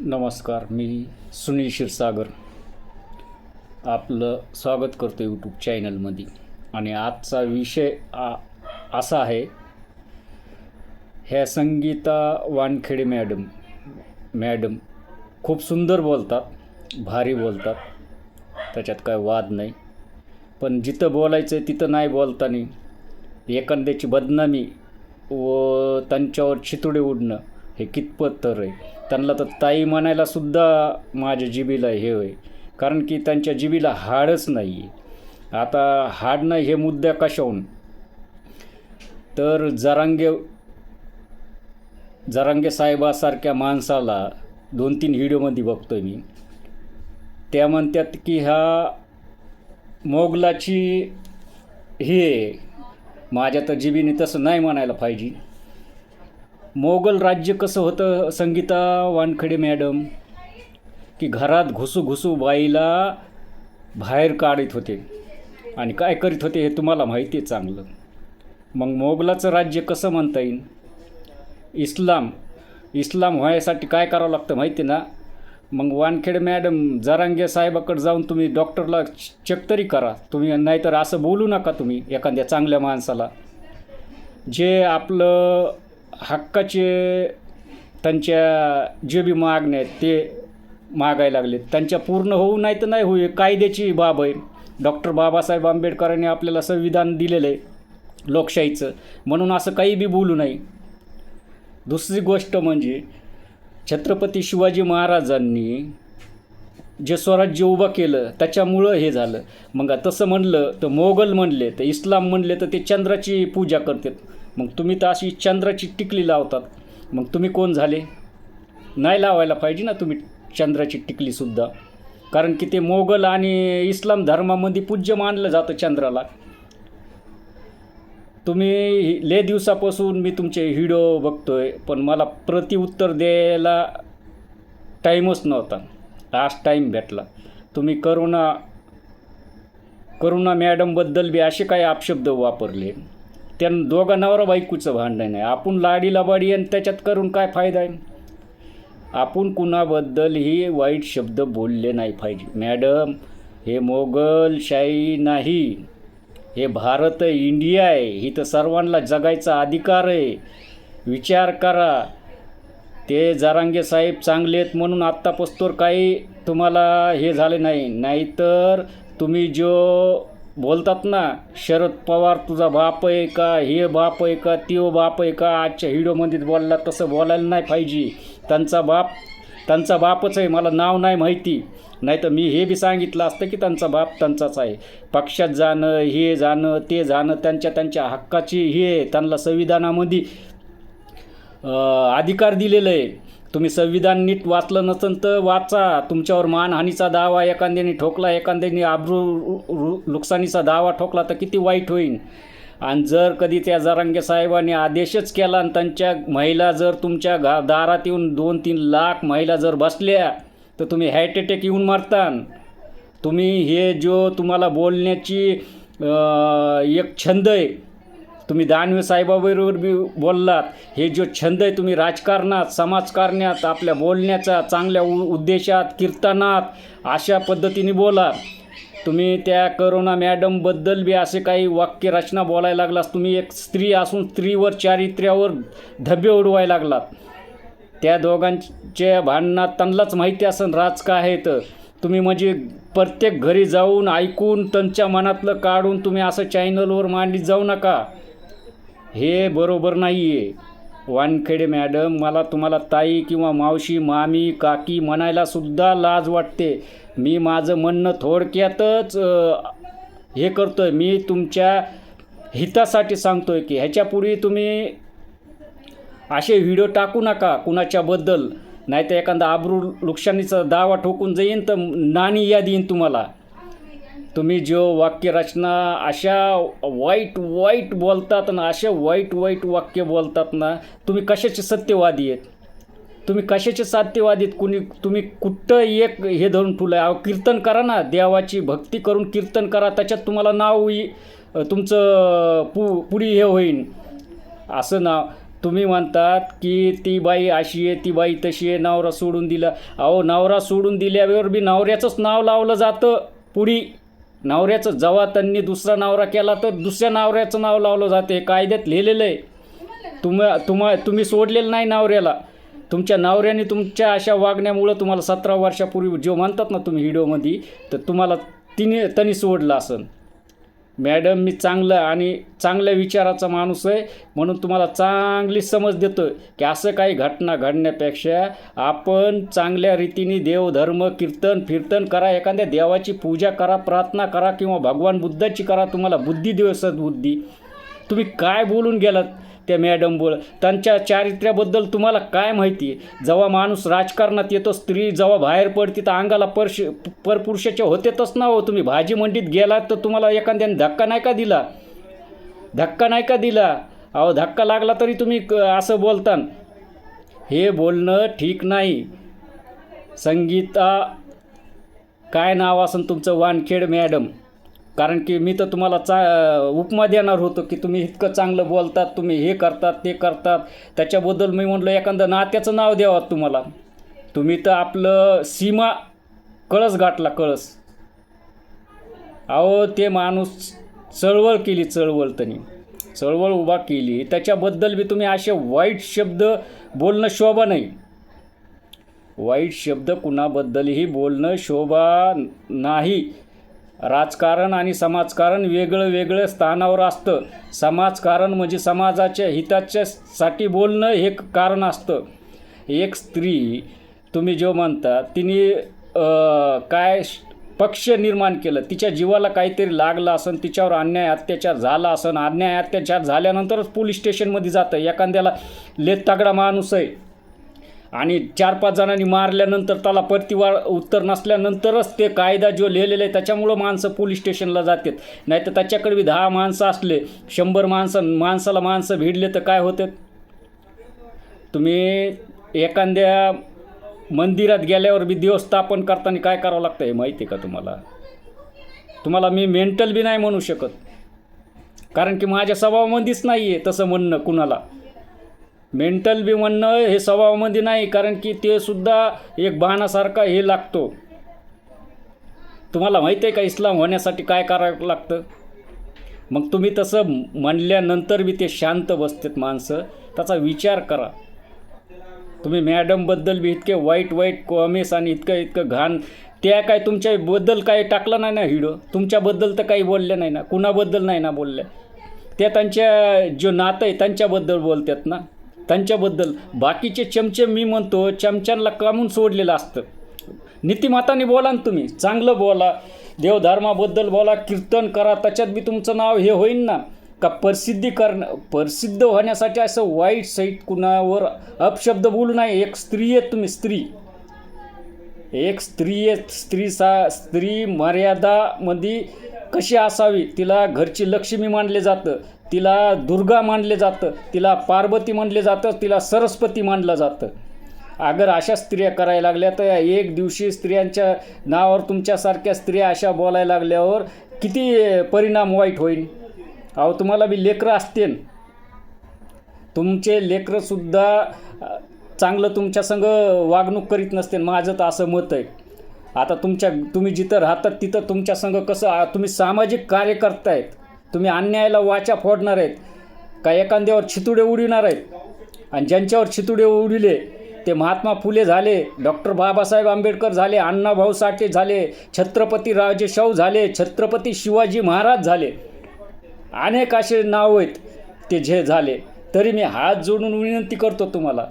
नमस्कार मी सुनील क्षीरसागर. आपलं स्वागत करतो यूट्यूब चॅनलमध्ये आणि आजचा विषय आ असा आहे ह्या संगीता वानखेडे मॅडम मॅडम खूप सुंदर बोलतात भारी बोलतात त्याच्यात काय वाद नाही. पण जिथं बोलायचं आहे तिथं नाही बोलताना एखाद्याची बदनामी व त्यांच्यावर चितुडे उडणं हे कितपत तर आहे. त्यांना तर ताई म्हणायला सुद्धा माझ्या जिबीला हे होय. कारण की त्यांच्या जिबीला हाडच नाही आहे आता हाड नाही हे मुद्दा कशाहून? तर जरांगे जरांगे साहेबासारख्या माणसाला दोन तीन व्हिडिओमध्ये बघतोय मी. त्या म्हणतात की ह्या मोगलाची हे माझ्या तर जिबीने तसं नाही म्हणायला पाहिजे. मोगल राज्य कसं होतं संगीता वानखडे मॅडम? की घरात घुसू घुसू बाईला बाहेर काढत होते. आणि काय करीत होते हे तुम्हाला माहिती आहे चांगलं. मग मोगलाचं राज्य कसं म्हणता येईल? इस्लाम. इस्लाम व्हायसाठी काय करावं लागतं माहिती आहे ना? मग वानखेडे मॅडम जरांगे साहेबाकडे जाऊन तुम्ही डॉक्टरला चेक तरी करा. तुम्ही नाहीतर असं बोलू नका तुम्ही एखाद्या चांगल्या माणसाला. जे आपलं हक्काचे त्यांच्या जे बी मागण्या आहेत ते मागायला लागले त्यांच्या पूर्ण होऊ नाही तर नाही होई कायद्याची बाब आहे. डॉक्टर बाबासाहेब आंबेडकरांनी आपल्याला संविधान दिलेलं आहे लोकशाहीचं. म्हणून असं काही बी बोलू नाही दुसरी गोष्ट म्हणजे छत्रपती शिवाजी महाराजांनी जे स्वराज्य उभं केलं त्याच्यामुळं हे झालं. मग तसं म्हणलं तर मोगल म्हणले तर इस्लाम म्हणले तर ते चंद्राची पूजा करतात. मग तुम्ही तर अशी चंद्राची टिकली लावतात. मग तुम्ही कोण झाले? नाही लावायला पाहिजे ना तुम्ही चंद्राची टिकलीसुद्धा कारण की ते मोगल आणि इस्लाम धर्मामध्ये पूज्य मानलं जातं चंद्राला. तुम्ही ले दिवसापासून मी तुमचे व्हिडिओ बघतोय पण मला प्रतिउत्तर द्यायला टाईमच नव्हता. आज टाईम भेटला. तुम्ही करुणा करुणा मॅडमबद्दल बी असे काही अपशब्द वापरले. त्या दोघं नवरा बायकोचं भांडण आहे. आपण लाडी लबाडी आणि त्याच्यात करून काय फायदा आहे? आपण कुणाबद्दलही वाईट शब्द बोलले नाही पाहिजे. मॅडम हे मोगलशाही नाही. हे भारत इंडिया आहे. ही तर सर्वांना जगायचा अधिकार आहे. विचार करा. ते जारांगे साहेब चांगले आहेत म्हणून आत्तापास्तोर काही तुम्हाला हे झाले नाही. नाहीतर तुम्ही जो बोलतात ना शरद पवार तुझा बाप आहे का हे बाप आहे का त्यो बाप आहे का आजच्या व्हिडिओमध्ये बोलला तसं बोलायला नाही पाहिजे. त्यांचा बाप त्यांचा बापच आहे मला नाव नाही माहिती. नाही तर मी हे बी सांगितलं असतं की त्यांचा बाप त्यांचाच आहे. पक्षात जाणं हे जाणं ते जाणं त्यांच्या त्यांच्या हक्काची हे त्यांना संविधानामध्ये अधिकार दिलेलं आहे. तुम्ही संविधान नीट वाचलं नसेल तर वाचा. तुमच्यावर मानहानीचा दावा एखाद्याने ठोकला एखाद्याने आब्रू रु- नुकसानीचा दावा ठोकला तर किती वाईट होईल आणि जर कधी त्या जरांगे साहेबांनी आदेशच केला आणि त्यांच्या महिला जर तुमच्या घा दारात येऊन दोन तीन लाख महिला जर बसल्या तर तुम्ही हार्ट अटॅक येऊन मारतान. तुम्ही हे जो तुम्हाला बोलण्याची एक छंद आहे तुम्ही दानवे साहेबाबरोबर बी बोललात. हे जो छंद आहे तुम्ही राजकारणात समाजकारण्यात आपल्या बोलण्याचा चांगल्या उ उद्देशात कीर्तनात अशा पद्धतीने बोला. तुम्ही त्या करोना मॅडमबद्दल बी असे काही वाक्यरचना बोलायला लागलास तुम्ही एक स्त्री असून स्त्रीवर चारित्र्यावर धब्बे उडवायला लागलात. त्या दोघांच्या भांडणात त्यांनाच माहिती असेल राज का आहे तर तुम्ही म्हणजे प्रत्येक घरी जाऊन ऐकून त्यांच्या मनातलं काढून तुम्ही असं चॅनलवर मांडीत जाऊ नका. हे बरोबर नाही आहे वानखेडे मॅडम मला तुम्हाला ताई किंवा मावशी मामी काकी म्हणायलासुद्धा लाज वाटते. मी माझं म्हणणं थोडक्यातच हे करतो आहे मी तुमच्या हितासाठी सांगतो आहे की ह्याच्यापूर्वी तुम्ही असे व्हिडिओ टाकू नका कुणाच्याबद्दल नाही तर एखादा आबरू नुकसानीचा दावा ठोकून जाईन तर नाणी याद येईन तुम्हाला. तुम्ही जो वाक्यरचना अशा वाईट वाईट बोलतात ना अशा वाईट वाईट वाक्य बोलतात ना तुम्ही कशाचे सत्यवादी आहेत? तुम्ही कशाचे सत्यवादी आहेत? कुणी तुम्ही कुठं एक हे धरून ठुलं आहे कीर्तन करा ना देवाची भक्ती करून कीर्तन करा त्याच्यात तुम्हाला नाव होई तुमचं पु पुढी हे होईन. असं नाव तुम्ही म्हणतात की ती बाई अशी आहे ती बाई तशी आहे नवरा सोडून दिला. अहो नवरा सोडून दिल्यावर बी नवऱ्याचंच नाव लावलं जातं पुढी. नवऱ्याचं जेव्हा त्यांनी दुसरा नवरा केला तर दुसऱ्या नवऱ्याचं नाव लावलं जातं. कायद्यात लिहिलेलं आहे. तुम तुम्हा तुम्ही सोडलेलं नाही नवऱ्याला. तुमच्या नवऱ्याने तुमच्या अशा वागण्यामुळं तुम्हाला सतरा वर्षापूर्वी जो म्हणतात ना तुम्ही व्हिडिओमध्ये तर तुम्हाला तिने त्यांनी सोडलं असन मॅडम मी चांगलं आणि चांगल्या विचाराचा माणूस आहे म्हणून तुम्हाला चांगली समज देतो आहे की असं काही घटना घडण्यापेक्षा आपण चांगल्या रीतीने देवधर्म कीर्तन फिरतन करा एखाद्या देवाची पूजा करा प्रार्थना करा किंवा भगवान बुद्धाची करा तुम्हाला बुद्धी देव सद्बुद्धी तुम्ही काय बोलून गेलात? त्या मॅडम बोल त्यांच्या चारित्र्याबद्दल तुम्हाला काय माहिती? आहे जेव्हा माणूस राजकारणात येतो स्त्री जेव्हा बाहेर पडते तर अंगाला परश परपुरुषाच्या होतेतच ना हो तुम्ही. भाजी मंडीत गेलात तर तुम्हाला एखाद्याने धक्का नाही का दिला? धक्का नाही का दिला? अहो धक्का लागला तरी तुम्ही क- असं बोलता हे बोलणं ठीक नाही. संगीता काय नाव असेल तुमचं वानखेड मॅडम? कारण की मी तर तुम्हाला चा उपमा देणार होतो की तुम्ही इतकं चांगलं बोलतात तुम्ही हे करतात ते करतात. त्याच्याबद्दल मी म्हटलं एखादं नात्याचं नाव द्यावं तुम्हाला. तुम्ही तर आपलं सीमा कळस गाठला कळस. अहो ते माणूस चळवळ केली चळवळ त्यांनी. चळवळ उभा केली. त्याच्याबद्दल बी तुम्ही असे वाईट शब्द बोलणं शोभा नाही. वाईट शब्द कुणाबद्दलही बोलणं शोभा नाही. राजकारण आणि समाजकारण वेगळं वेगळं स्थानावर असतं. समाजकारण म्हणजे समाजाच्या हिताच्यासाठी बोलणं हे कारण असतं. एक स्त्री तुम्ही जो म्हणता तिने काय श- पक्ष निर्माण केलं तिच्या जीवाला काहीतरी लागलं असन तिच्यावर अन्याय अत्याचार झाला असन अन्याय अत्याचार झाल्यानंतरच पोलीस स्टेशनमध्ये जातं. एखाद्याला लेत तगडा माणूस आहे आणि चार पाच जणांनी मारल्यानंतर त्याला प्रतिवार उत्तर नसल्यानंतरच ते कायदा जो लिहिलेला आहे त्याच्यामुळं माणसं पोलीस स्टेशनला जातात. नाही तर त्याच्याकडे बी दहा माणसं असले शंभर माणसं माणसाला माणसं भिडले तर काय होते तुम्ही एखाद्या मंदिरात गेल्यावर बी देव स्थापन करताना काय करावं लागतं हे माहिती आहे का तुम्हाला? तुम्हाला मी मेंटल बी नाही म्हणू शकत. कारण की माझ्या स्वभावामध्येच नाही आहे तसं म्हणणं कुणाला. मेंटल बी म्हणणं हे स्वभावामध्ये नाही कारण की ते सुद्धा एक बहाणासारखा हे लागतो. तुम्हाला माहिती आहे का इस्लाम होण्यासाठी काय करावं लागतं? मग तुम्ही तसं म्हणल्यानंतर बी ते शांत बसतात माणसं. त्याचा विचार करा. तुम्ही मॅडमबद्दल बी इतके वाईट वाईट कॉमेस आणि इतकं इतकं घाण त्या काय तुमच्याबद्दल काही टाकलं नाही ना हिडो? तुमच्याबद्दल तर काही बोलल्या नाही ना कुणाबद्दल नाही ना बोलल्या. त्या त्यांच्या जो नातं आहे त्यांच्याबद्दल बोलतात ना. त्यांच्याबद्दल बाकीचे चमचे मी म्हणतो चमच्यांना कामून सोडलेलं असतं. नीतिमाताने बोला ना तुम्ही चांगलं बोला. देवधर्माबद्दल बोला कीर्तन करा त्याच्यात बी तुमचं नाव हे होईन ना. का प्रसिद्धी करणं प्रसिद्ध होण्यासाठी असं वाईट साईट कुणावर अपशब्द बोलू नाही एक स्त्री आहे तुम्ही स्त्री. एक स्त्री आहे स्त्री सा स्त्री मर्यादामध्ये कशी असावी? तिला घरची लक्ष्मी मानले जातं. तिला दुर्गा मानले जातं तिला पार्वती मानले जातं तिला सरस्वती मानलं जातं. अगर अशा स्त्रिया करायला लागल्या तर एक दिवशी स्त्रियांच्या नावावर तुमच्यासारख्या स्त्रिया अशा बोलायला लागल्यावर किती परिणाम वाईट होईल? अहो तुम्हाला बी लेकरं असतील. तुमचे लेकरंसुद्धा चांगलं तुमच्यासंग वागणूक करीत नसते माझं तर असं मत आहे. आता तुमच्या तुम्ही जिथं राहतात तिथं तुमच्यासंग कसं तुम्ही सामाजिक कार्य करतायत तुम्ही अन्यायाला वाचा फोडणार आहेत. का एखाद्यावर छितुडे उडविणार आहेत? आणि ज्यांच्यावर छितुडे उडविले ते महात्मा फुले झाले डॉक्टर बाबासाहेब आंबेडकर झाले अण्णाभाऊ साठे झाले छत्रपती राजेशाहू झाले छत्रपती शिवाजी महाराज झाले. अनेक असे नाव आहेत ते जे झाले. तरी मी हात जोडून विनंती करतो तुम्हाला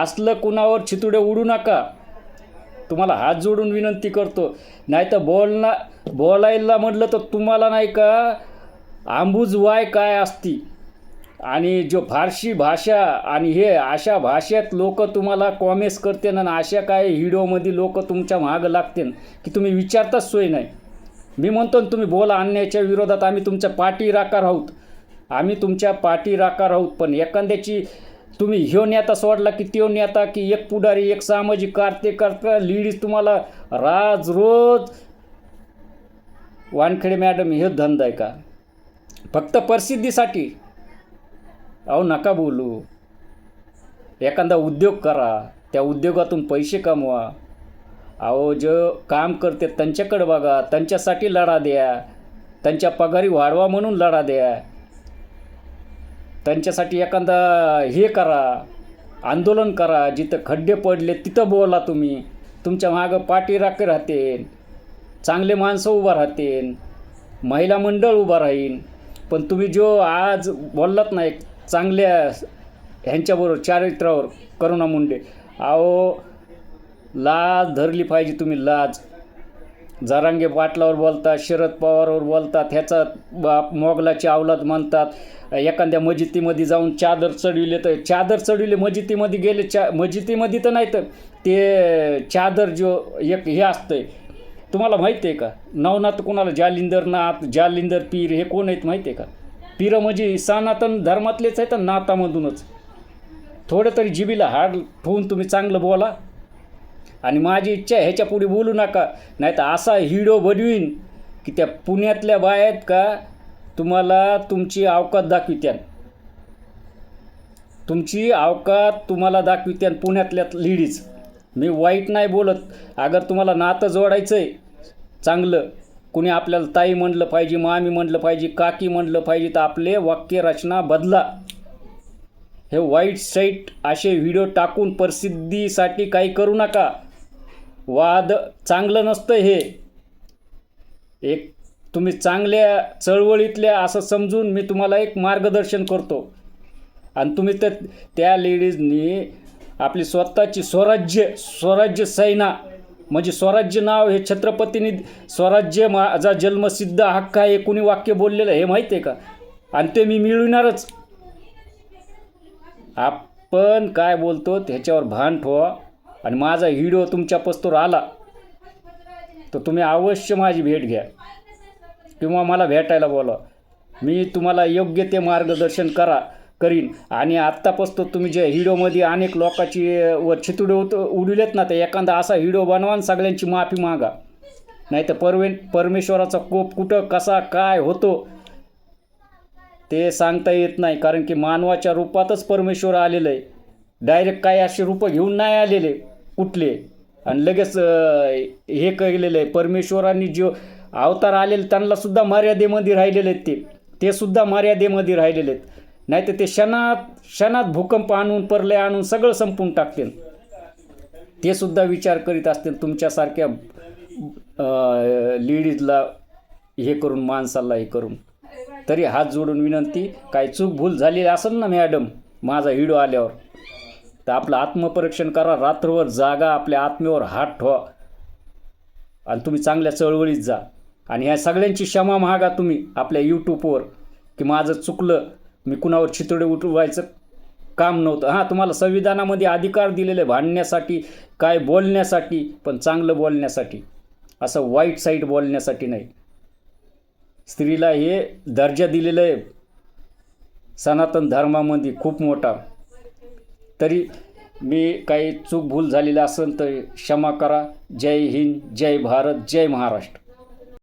असलं कुणावर छितुडे उडू नका. तुम्हाला हात जोडून विनंती करतो. नाही तर बोलना बोलायला म्हटलं तर तुम्हाला नाही का आंबूज वाय काय असती? आणि जो फारशी भाषा आणि हे अशा भाषेत लोक तुम्हाला कॉमेस करते ना अशा काय हिडोमध्ये लोक तुमच्या मागं लागते की तुम्ही विचारताच सोय नाही. मी म्हणतो ना तुम्ही बोला आणण्याच्या विरोधात आम्ही तुमच्या पाठी राकार आहोत. आम्ही तुमच्या पाठी राकार आहोत पण एखाद्याची तुम्ही ह्यो नेता सोडला की त्यो नेता की एक पुढारी एक सामाजिक कार्यकर्ता लेडीज तुम्हाला राज रोज वानखेडे मॅडम हे धंदा आहे का? फक्त प्रसिद्धीसाठी अहो नका बोलू. एखादा उद्योग करा त्या उद्योगातून पैसे कमवा. अहो जो काम करते त्यांच्याकडे बघा त्यांच्यासाठी लढा द्या. त्यांच्या पगारी वाढवा म्हणून लढा द्या. त्यांच्यासाठी एखादा हे करा आंदोलन करा जिथं खड्डे पडले तिथं बोला तुम्ही. तुमच्या मागं पाठी राखे चांगले माणसं उभा राहतेन महिला मंडळ उभं राहीन पण तुम्ही जो आज बोललात ना एक चांगल्या ह्यांच्याबरोबर चारित्र्यावर करुणा मुंडे. अहो लाज धरली पाहिजे तुम्ही लाज. जरांगे पाटलावर बोलतात शरद पवारवर बोलतात ह्याचा बाप मोगलाची अवलाद म्हणतात एखाद्या मजितीमध्ये जाऊन चादर चढविले तर चादर चढविले मजितीमध्ये गेले चा मजितीमध्ये तर नाही तर ते चादर जो एक हे असतंय तुम्हाला माहिती आहे का? नवनाथ कोणाला? जालिंदर नाथ जालिंदर पीर हे कोण आहेत माहिती आहे का? पीर म्हणजे सनातन धर्मातलेच आहेत नातामधूनच. थोडं तरी जिबीला हाड ठेवून तुम्ही चांगलं बोला. आणि माझी इच्छा आहे ह्याच्या पुढे बोलू नका. नाही तर असा हिडो बनवीन की त्या पुण्यातल्या बाया आहेत का? तुम्हाला तुमची अवकात दाखवित्यान. तुमची अवकात तुम्हाला दाखवित्यान पुण्यातल्या लेडीज मी वाईट नाही बोलत. अगर तुम्हाला नातं जोडायचं आहे चांगलं. कुणी आपल्याला ताई म्हणलं पाहिजे मामी म्हणलं पाहिजे काकी म्हणलं पाहिजे तर आपले वाक्यरचना बदला. हे वाईट साईट असे व्हिडिओ टाकून प्रसिद्धीसाठी काही करू नका. वाद चांगलं नसतं हे. एक तुम्ही चांगल्या चळवळीतल्या असं समजून मी तुम्हाला एक मार्गदर्शन करतो. आणि तुम्ही तर त्या लेडीजनी आपली स्वतःची स्वराज्य स्वराज्य सैना म्हणजे स्वराज्य नाव हे छत्रपतींनी स्वराज्य माझा जन्मसिद्ध हक्क आहे कुणी वाक्य बोललेलं हे माहिती आहे का? आणि ते मी मिळविणारच. आपण काय बोलतो त्याच्यावर भान ठेवा. आणि माझा व्हिडिओ तुमच्या पस्तोर आला तर तुम्ही अवश्य माझी भेट घ्या. किंवा मला भेटायला बोला मी तुम्हाला योग्य ते मार्गदर्शन करा. करीन. आणि आत्तापासून तुम्ही जे हिडोमध्ये अनेक लोकांची वर चितुडे होत उडविलेत ना ते एखादा असा हिडो बनवा सगळ्यांची माफी मागा. नाही तर परवे परमेश्वराचा कोप कुठं कसा काय होतो ते सांगता येत नाही. कारण की मानवाच्या रूपातच परमेश्वर आलेलं आहे. डायरेक्ट काय असे रूपं घेऊन नाही आलेले कुठले आणि लगेच हे केलेलं आहे. परमेश्वरांनी जो अवतार आलेले त्यांना सुद्धा मर्यादेमध्ये राहिलेले आहेत ते. ते सुद्धा मर्यादेमध्ये राहिलेले आहेत. नाही तर ते क्षणात क्षणात भूकंप आणून परले आणून सगळं संपून टाकतील. ते सुद्धा विचार करीत असतील तुमच्यासारख्या लेडीजला हे करून माणसाला हे करून. तरी हात जोडून विनंती काय चूक भूल झालेली असेल ना मॅडम? माझा हिडो आल्यावर. तर आपलं आत्मपरीक्षण करा रात्रभर जागा आपल्या आत्मेवर हात ठेवा. आणि तुम्ही चांगल्या चळवळीत जा. आणि ह्या सगळ्यांची क्षमा मागा तुम्ही आपल्या यूट्यूबवर की माझं चुकलं मी कुणावर चितडे उठवायचं काम नव्हतं. हां तुम्हाला संविधानामध्ये अधिकार दिलेले भांडण्यासाठी काय बोलण्यासाठी पण चांगलं बोलण्यासाठी. असं वाईट साईट बोलण्यासाठी नाही. स्त्रीला हे दर्जा दिलेलं आहे. सनातन धर्मामध्ये खूप मोठा. तरी मी काही चूक भूल झालेलं असेल तर क्षमा करा. जय हिंद जय भारत जय महाराष्ट्र.